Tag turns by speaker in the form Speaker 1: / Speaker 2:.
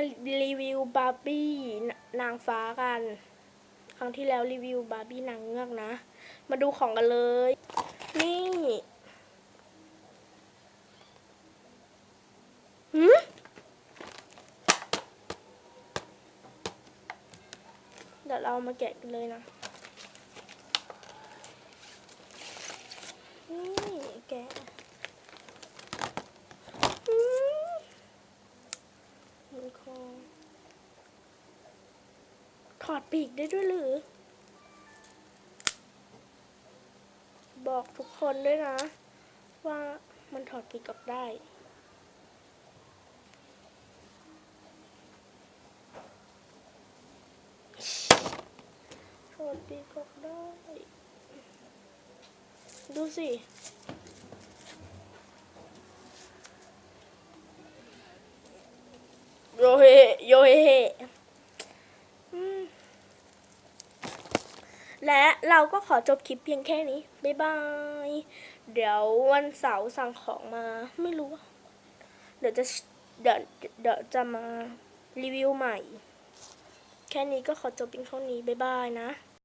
Speaker 1: มารีวิวบาร์บี้นางฟ้ากัน ครั้งที่แล้วรีวิวบาร์บี้นางเงือกนะ มาดูของกันเลย นี่หืมเดี๋ยวเรามาแกะกันเลยนะ นี่แกะอืมมันคอ ถอดปีกได้ด้วยหรือ บอกทุกคนด้วยนะ ว่ามันถอดปีกออกได้ถอดปีกออกได้ ดูสิ โยเฮ โยเฮอืมและเราก็ขอจบคลิปเพียงแค่นี้ บ๊ายบาย เดี๋ยววันเสาร์สั่งของมา ไม่รู้ เดี๋ยวจะเดี๋ยวเดี๋ยวจะมารีวิวใหม่ แค่นี้ก็ขอจบเพียงเท่านี้ บ๊ายบายนะ